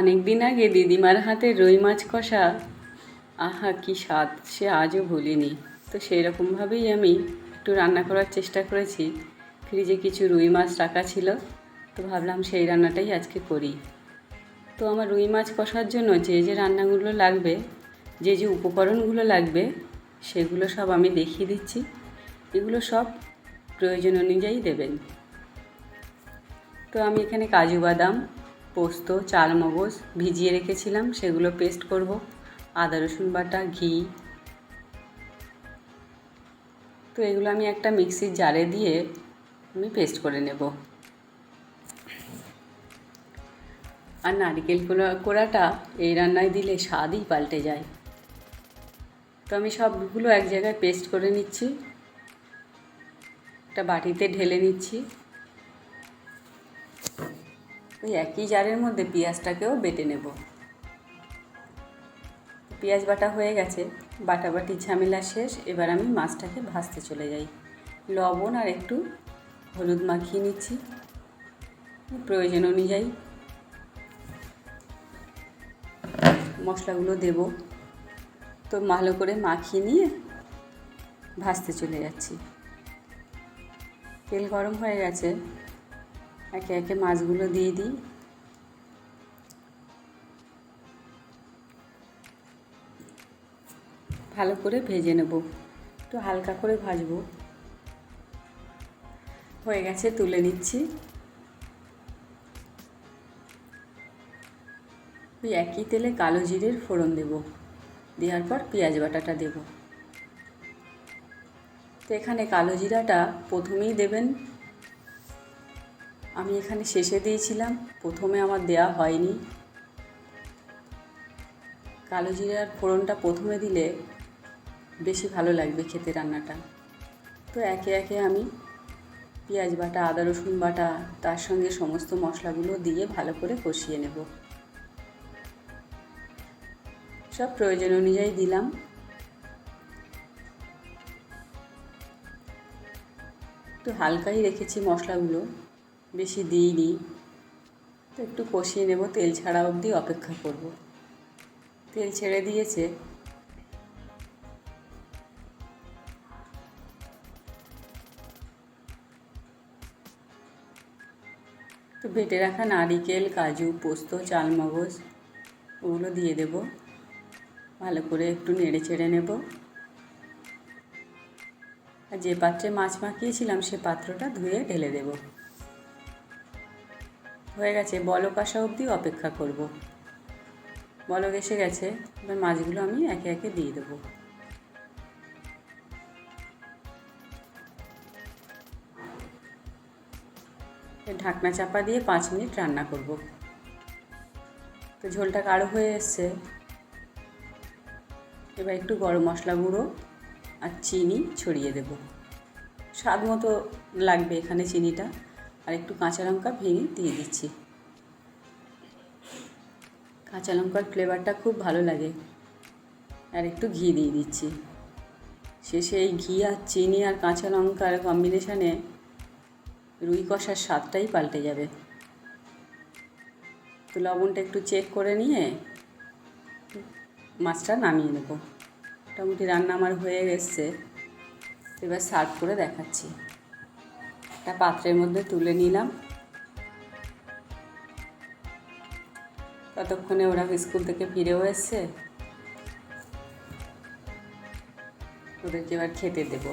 অনেক দিন আগে দিদিমার হাতে রুই মাছ কষা। আহা, কি স্বাদ, সে আজও ভুলিনি। তো সেই রকমভাবেই আমি একটু রান্না করার চেষ্টা করেছি। ফ্রিজে কিছু রুই মাছ রাখা ছিল, তো ভাবলাম সেই রান্নাটাই আজকে করি। তো আমার রুই মাছ কষার জন্য যে যে রান্নাগুলো লাগবে, যে যে উপকরণগুলো লাগবে, সেগুলো সব আমি দেখিয়ে দিচ্ছি। এগুলো সব প্রয়োজন অনুযায়ী দেবেন। তো আমি এখানে কাজু বাদাম পোস্ত চাল মগজ ভিজিয়ে রেখেছিলাম, সেগুলো পেস্ট করব। আদা, রসুন বাটা, ঘি। তো এগুলো আমি একটা মিক্সির জারে দিয়ে আমি পেস্ট করে নেব। আর নারিকেল কোড়া- কোড়াটা এই রান্নায় দিলে স্বাদই পাল্টে যায়। তো আমি সবগুলো এক জায়গায় পেস্ট করে নিচ্ছি। একটা বাটিতে ঢেলে নিচ্ছি। ওই একই জারের মধ্যে পেঁয়াজটাকেও বেটে নেব। পেঁয়াজ বাটা হয়ে গেছে, বাটাবাটি ঝামেলা শেষ, এবার আমি মাছটাকে ভাজতে চলে যাই। লবণ আর একটু হলুদ মাখিয়ে নিচ্ছি, প্রয়োজন অনুযায়ী। মশলাগুলো দেব, তো ভালো করে মাখিয়ে নিয়ে ভাজতে চলে যাচ্ছি। তেল গরম হয়ে গেছে একে একে মাছগুলো দিয়ে দিই। ভালো করে ভেজে নেব। একটু হালকা করে ভাজবো। হয়ে গেছে, তুলে নিচ্ছি। ওই একই তেলে কালো জিরের ফোড়ন দেব। দেওয়ার পর পেঁয়াজ বাটাটা দেব। তো এখানে কালো জিরাটা প্রথমেই দেবেন। আমি এখানে শেষে দিয়েছিলাম। প্রথমে আমার দেয়া হয়নি। কালো জিরার ফোড়নটা প্রথমে দিলে বেশি ভালো লাগবে খেতে রান্নাটা। তো একে একে আমি পেঁয়াজ বাটা, আদা রসুন বাটা, তার সঙ্গে সমস্ত মশলাগুলো দিয়ে ভালো করে কষিয়ে নেব। সব প্রয়োজন অনুযায়ী দিলাম। একটু হালকাই রেখেছি মশলাগুলো। বেশি দিইনি। তো একটু কষিয়ে নেব, তেল ছাড়া অবধি অপেক্ষা করব। তেল ছেড়ে দিয়েছে। তো বেটে রাখা নারিকেল, কাজু, পোস্ত, চালমগজ, ওগুলো দিয়ে দেব। ভালো করে একটু নেড়ে চেড়ে নেব। আর যে পাত্রে মাছ মাখিয়েছিলাম সে পাত্রটা ধুয়ে ঢেলে দেব। হয়ে গেছে, বলক আসা অবধি অপেক্ষা করব। বলক এসে গেছে, এবার মাছগুলো আমি একে একে দিয়ে দেবো। ঢাকনা চাপা দিয়ে পাঁচ মিনিট রান্না করব। তো ঝোলটা গাঢ় হয়ে এসছে। এবার একটু গরম মশলা গুঁড়ো আর চিনি ছড়িয়ে দেব। স্বাদ মতো লাগবে এখানে চিনিটা। আর একটু কাঁচা লঙ্কা ভেঙে দিয়ে দিচ্ছি। কাঁচা লঙ্কার ফ্লেভারটা খুব ভালো লাগে। আর একটু ঘি দিয়ে দিচ্ছি। শেষে এই ঘি আর চিনি আর কাঁচা লঙ্কার কম্বিনেশানে রুই কষার স্বাদটাই পাল্টে যাবে। তো লবণটা একটু চেক করে নিয়ে মাছটা নামিয়ে নেব। মোটামুটি রান্না আমার হয়ে গেছে এবার সার্ভ করে দেখাচ্ছি। একটা পাত্রের মধ্যে তুলে নিলাম। ততক্ষণে ওরা স্কুল থেকে ফিরেও এসছে। ওদেরকে এবার খেতে দেবো।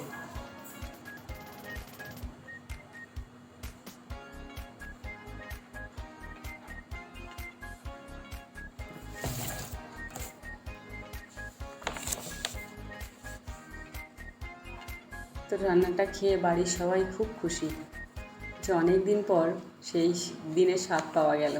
তো রান্নাটা খেয়ে বাড়ির সবাই খুব খুশি যে অনেক দিন পর সেই দিনের স্বাদ পাওয়া গেল।